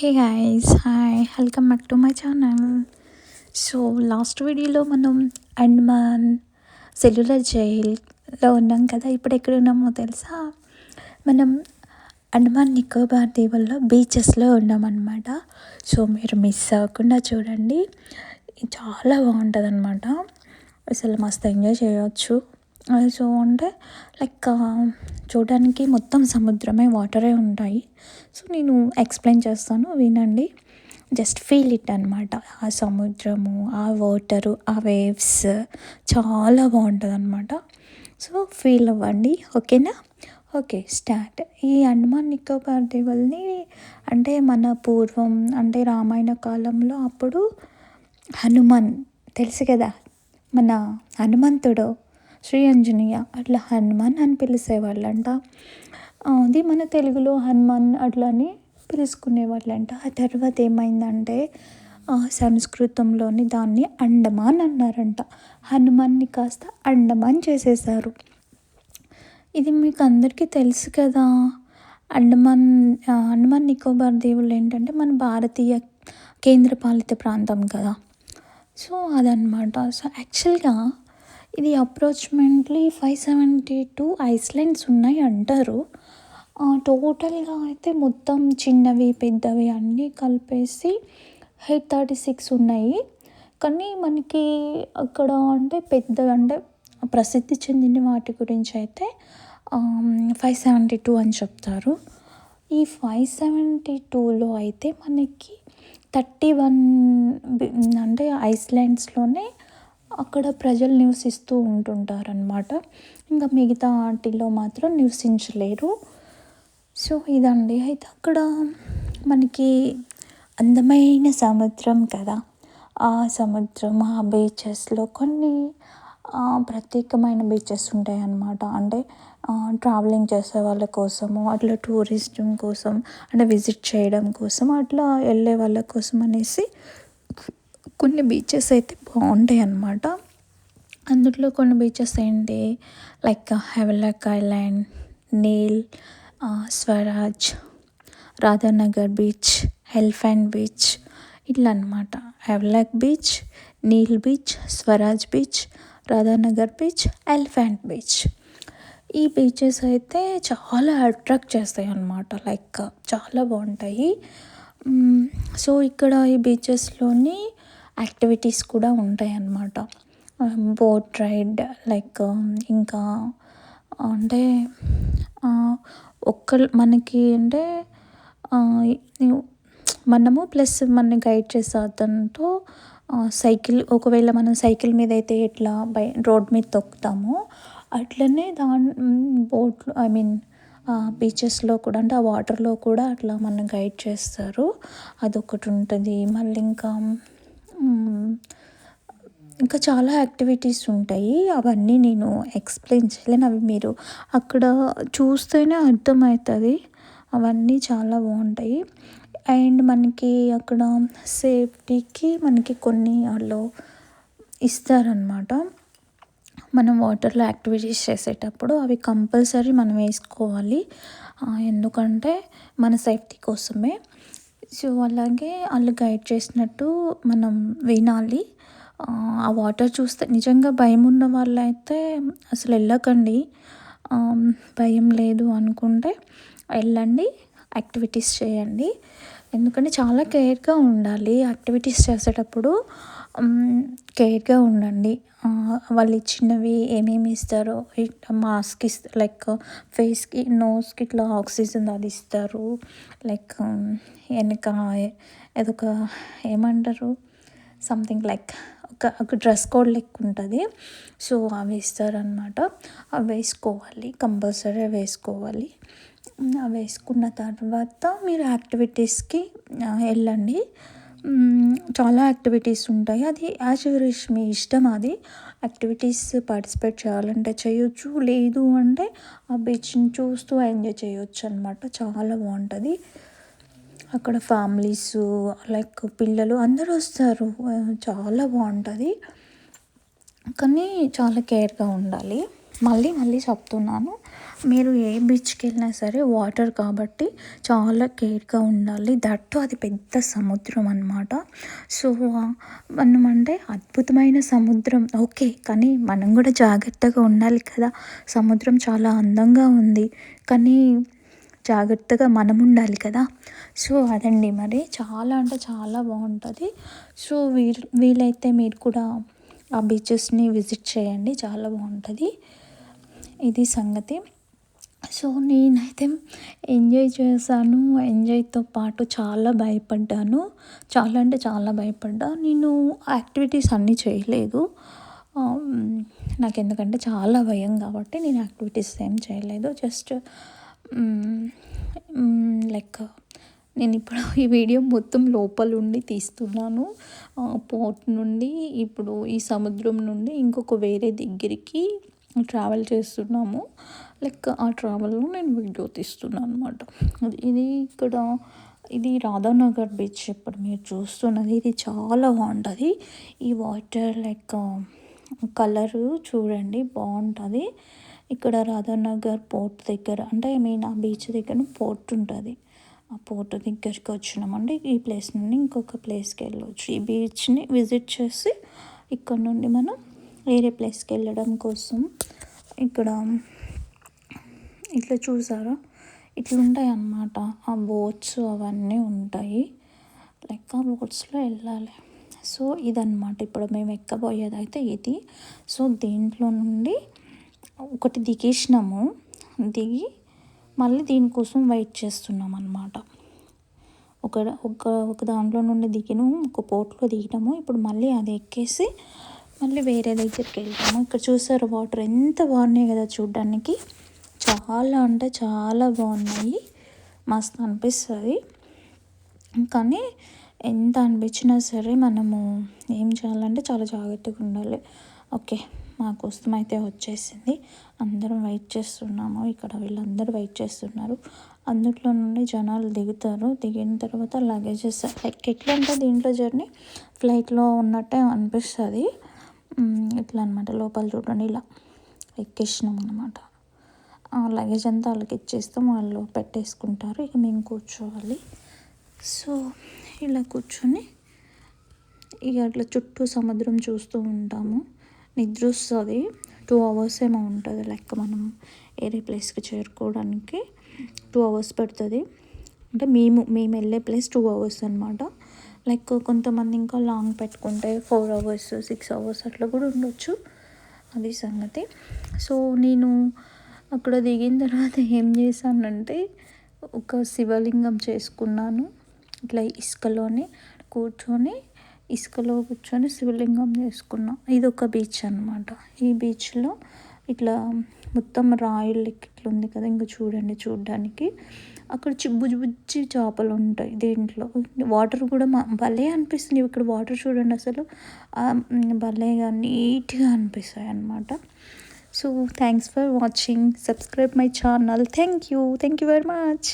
Hey guys hi welcome back to my channel so last వీడియోలో మనం Andaman cellular జైల్లో ఉన్నాం కదా ఇప్పుడు ఎక్కడ ఉన్నామో తెలుసా? మనం అండమాన్ నికోబార్ దీవుల్లో బీచెస్లో ఉన్నామన్నమాట. సో మీరు మిస్ అవ్వకుండా చూడండి. చాలా బాగుంటుంది అనమాట అసలు మస్తు ఎంజాయ్ చేయవచ్చు సో అంటే లైక్ చూడడానికి మొత్తం సముద్రమే వాటరే ఉంటాయి. సో నేను ఎక్స్ప్లెయిన్ చేస్తాను వినండి. జస్ట్ ఫీల్ ఇట్ అనమాట ఆ సముద్రము ఆ వాటరు ఆ వేవ్స్ చాలా బాగుంటుంది అనమాట సో ఫీల్ అవ్వండి ఓకేనా? ఓకే స్టార్ట్ ఈ అండమాన్ నికోబార్ దీవుల్ని అంటే మన పూర్వం అంటే రామాయణ కాలంలో అప్పుడు హనుమాన్ తెలుసు కదా? మన హనుమంతుడు శ్రీ అంజనీయ అట్లా హనుమాన్ అని పిలిచేవాళ్ళంట. అది మన తెలుగులో హనుమాన్ అట్లా అని పిలుచుకునేవాళ్ళంట ఆ తర్వాత ఏమైందంటే సంస్కృతంలోని దాన్ని అండమాన్ అన్నారంట. హనుమాన్ని కాస్త అండమాన్ చేసేసారు ఇది మీకు అందరికీ తెలుసు కదా. అండమాన్ అండమాన్ నికోబార్ దీవులు ఏంటంటే మన భారతీయ కేంద్రపాలిత ప్రాంతం కదా. సో అదనమాట సో యాక్చువల్గా ఇది approximately five seventy two islands ఉన్నాయి అంటారు. టోటల్గా అయితే మొత్తం చిన్నవి పెద్దవి అన్నీ కలిపేసి ఎయిట్ థర్టీ సిక్స్ ఉన్నాయి. కానీ మనకి అక్కడ అంటే పెద్ద అంటే ప్రసిద్ధి చెందిన వాటి గురించి అయితే ఫైవ్ సెవెంటీ టూ అని చెప్తారు. ఈ ఫైవ్ సెవెంటీ టూలో అయితే మనకి థర్టీ వన్ అంటే ఐస్లాండ్స్లోనే అక్కడ ప్రజలు నివసిస్తూ ఉంటుంటారనమాట ఇంకా మిగతా వాటిలో మాత్రం నివసించలేరు. సో ఇదండి. అయితే అక్కడ మనకి అందమైన సముద్రం కదా. ఆ సముద్రం ఆ బీచెస్లో కొన్ని ప్రత్యేకమైన బీచెస్ ఉంటాయి అన్నమాట అంటే ట్రావెలింగ్ చేసే వాళ్ళ కోసము అట్లా టూరిజం కోసం అంటే విజిట్ చేయడం కోసం అట్లా వెళ్ళే వాళ్ళ కోసం అనేసి కొన్ని బీచెస్ అయితే బాగుంటాయి అన్నమాట. అందులో కొన్ని బీచెస్ ఏంటి? Like Havelock island Neil Swaraj Radhanagar beach elephant beach ఇట్లా అనమాట Havelock beach Neil beach Swaraj beach Radhanagar beach elephant beach ఈ బీచెస్ అయితే చాలా అట్రాక్ట్ చేస్తాయి అన్నమాట. లైక్ uh, చాలా బాగుంటాయి. Mm, సో ఇక్కడ ఈ బీచెస్లోని యాక్టివిటీస్ కూడా ఉంటాయి అన్నమాట బోట్ రైడ్ లైక్ ఇంకా అంటే ఒక్క మనకి అంటే మనము ప్లస్ మన గైడ్ చేసే అతనితో సైకిల్ ఒకవేళ మనం సైకిల్ మీద అయితే ఎట్లా బై రోడ్ మీద తొక్కుతామో అట్లనే దాని బోట్ ఐ మీన్ బీచెస్లో కూడా అంటే ఆ వాటర్లో కూడా అట్లా మనం గైడ్ చేస్తారు. అదొకటి ఉంటుంది మళ్ళీ ఇంకా ఇంకా చాలా యాక్టివిటీస్ ఉంటాయి. అవన్నీ నేను ఎక్స్ప్లెయిన్ చేయలేను. అవి మీరు అక్కడ చూస్తేనే అర్థమవుతుంది. అవన్నీ చాలా బాగుంటాయి. అండ్ మనకి అక్కడ సేఫ్టీకి మనకి కొన్ని వాళ్ళు ఇస్తారనమాట మనం వాటర్లో యాక్టివిటీస్ చేసేటప్పుడు అవి కంపల్సరీ మనం వేసుకోవాలి. ఎందుకంటే మన సేఫ్టీ కోసమే. సో అలాగే వాళ్ళు గైడ్ చేసినట్టు మనం వినాలి. ఆ వాటర్ చూస్తే నిజంగా భయం ఉన్న వాళ్ళైతే అసలు వెళ్ళకండి. భయం లేదు అనుకుంటే వెళ్ళండి యాక్టివిటీస్ చేయండి. ఎందుకంటే చాలా కేర్గా ఉండాలి యాక్టివిటీస్ చేసేటప్పుడు. కేర్గా ఉండండి. వాళ్ళు ఇచ్చినవి ఏమేమి ఇస్తారో మాస్క్ ఇస్తారు లైక్ ఫేస్కి నోస్కి ఇట్లా ఆక్సిజన్ అది ఇస్తారు. లైక్ వెనక ఏదొక ఏమంటారు? సంథింగ్ లైక్ ఒక డ్రెస్ కోడ్ లెక్క ఉంటుంది సో అవి ఇస్తారనమాట అవి వేసుకోవాలి. కంపల్సరీ వేసుకోవాలి. అవి వేసుకున్న తర్వాత మీరు యాక్టివిటీస్కి వెళ్ళండి. చాలా యాక్టివిటీస్ ఉంటాయి. అది యాజ్ యూరిష్ మీ ఇష్టం అది. యాక్టివిటీస్ పార్టిసిపేట్ చేయాలంటే చేయొచ్చు. లేదు అంటే ఆ బీచ్ని చూస్తూ ఎంజాయ్ చేయొచ్చు అనమాట చాలా బాగుంటుంది అక్కడ ఫ్యామిలీస్ లైక్ పిల్లలు అందరూ వస్తారు. చాలా బాగుంటుంది. కానీ చాలా కేర్గా ఉండాలి. మళ్ళీ మళ్ళీ చెప్తున్నాను. మీరు ఏ బీచ్కి వెళ్ళినా సరే వాటర్ కాబట్టి చాలా కేర్గా ఉండాలి. దట్టు అది పెద్ద సముద్రం అనమాట సో మనం అంటే అద్భుతమైన సముద్రం. ఓకే కానీ మనం కూడా జాగ్రత్తగా ఉండాలి కదా. సముద్రం చాలా అందంగా ఉంది. కానీ జాగ్రత్తగా మనం ఉండాలి కదా. సో అదండి మరి. చాలా అంటే చాలా బాగుంటుంది. సో వీరు వీలైతే మీరు కూడా ఆ బీచెస్ని విజిట్ చేయండి. చాలా బాగుంటుంది. ఇది సంగతి. సో నేనైతే ఎంజాయ్ చేశాను. ఎంజాయ్తో పాటు చాలా భయపడ్డాను. చాలా అంటే చాలా భయపడ్డా. నేను యాక్టివిటీస్ అన్నీ చేయలేదు. నాకు ఎందుకంటే చాలా భయం కాబట్టి నేను యాక్టివిటీస్ ఏం చేయలేదు. జస్ట్ లైక్ నేను ఇప్పుడు ఈ వీడియో మొత్తం లోపల ఉండి తీస్తున్నాను. పోర్ట్ నుండి ఇప్పుడు ఈ సముద్రం నుండి ఇంకొక వేరే దగ్గరికి ట్రావెల్ చేస్తున్నాము. లైక్ ఆ ట్రావెల్లో నేను వీడియో తీస్తున్నాను అనమాట ఇది ఇక్కడ ఇది రాధానగర్ బీచ్ ఇప్పుడు మీరు చూస్తున్నది. ఇది చాలా బాగుంటుంది. ఈ వాటర్ లైక్ కలరు చూడండి బాగుంటుంది. ఇక్కడ రాధానగర్ పోర్ట్ దగ్గర అంటే ఐ మీన్ ఆ బీచ్ దగ్గర పోర్ట్ ఉంటుంది. ఆ పోర్ట్ దగ్గరికి వచ్చినామండి. ఈ ప్లేస్ నుండి ఇంకొక ప్లేస్కి వెళ్ళవచ్చు ఈ బీచ్ని విజిట్ చేసి ఇక్కడ నుండి మనం వేరే ప్లేస్కి వెళ్ళడం కోసం ఇక్కడ ఇట్లా చూసారా? ఇట్లుంటాయి అన్నమాట. ఆ బోట్స్ అవన్నీ ఉంటాయి. లైక్ ఆ బోట్స్లో వెళ్ళాలి. సో ఇదన్నమాట. ఇప్పుడు మేము ఎక్కబోయేది అయితే ఇది. సో దీంట్లో నుండి ఒకటి దిగేసినాము. దిగి మళ్ళీ దీనికోసం వెయిట్ చేస్తున్నాం అనమాట ఒక ఒక ఒక దాంట్లో నుండి దిగిను ఒక పోర్ట్లో దిగినాము. ఇప్పుడు మళ్ళీ అది ఎక్కేసి మళ్ళీ వేరే దగ్గరికి వెళ్తాము. ఇక్కడ చూసారు వాటర్ ఎంత బాగున్నాయి కదా చూడడానికి. చాలా అంటే చాలా బాగున్నాయి. మస్తు అనిపిస్తుంది. కానీ ఎంత అనిపించినా సరే మనము ఏం చేయాలంటే చాలా జాగ్రత్తగా ఉండాలి. ఓకే. మా కోసం అయితే వచ్చేసింది. అందరం వెయిట్ చేస్తున్నాము. ఇక్కడ వీళ్ళందరూ వెయిట్ చేస్తున్నారు. అందుట్లో నుండి జనాలు దిగుతారు. దిగిన తర్వాత లగేజెస్ లైక్ ఎట్లా అంటే దీంట్లో జర్నీ ఫ్లైట్లో ఉన్నట్టే అనిపిస్తుంది. ఇట్లా అనమాట లోపల చూడండి ఇలా ఎక్కేసినాం అనమాట లగేజ్ అంతా వాళ్ళకి ఇచ్చేస్తాం. వాళ్ళు పెట్టేసుకుంటారు. ఇక మేము కూర్చోవాలి. సో ఇలా కూర్చొని ఇక అట్లా చుట్టూ సముద్రం చూస్తూ ఉంటాము. నిద్ర వస్తుంది టూ అవర్స్ ఏమో ఉంటుంది. లైక్ మనం వేరే ప్లేస్కి చేరుకోవడానికి టూ అవర్స్ పడుతుంది. అంటే మేము మేము వెళ్ళే ప్లేస్ టూ అవర్స్ అనమాట లైక్ కొంతమంది ఇంకా లాంగ్ పెట్టుకుంటే ఫోర్ అవర్స్ సిక్స్ అవర్స్ అట్లా కూడా ఉండొచ్చు. అది సంగతి. సో నేను అక్కడ దిగిన తర్వాత ఏం చేశానంటే ఒక శివలింగం చేసుకున్నాను. ఇట్లా ఇసుకలోనే కూర్చొని ఇసుకలో కూర్చొని శివలింగం చేసుకున్నాం. ఇది ఒక బీచ్ అనమాట ఈ బీచ్లో ఇట్లా మొత్తం రాయిలు ఇట్లా ఉంది కదా ఇంకా చూడండి చూడడానికి. అక్కడ బుజ్జి బుజ్జి చేపలు ఉంటాయి దీంట్లో. వాటర్ కూడా మా భలే అనిపిస్తుంది ఇక్కడ వాటర్ చూడండి అసలు. భలేగా నీట్గా అనిపిస్తాయి అన్నమాట. So thanks for watching subscribe my channel thank you thank you very much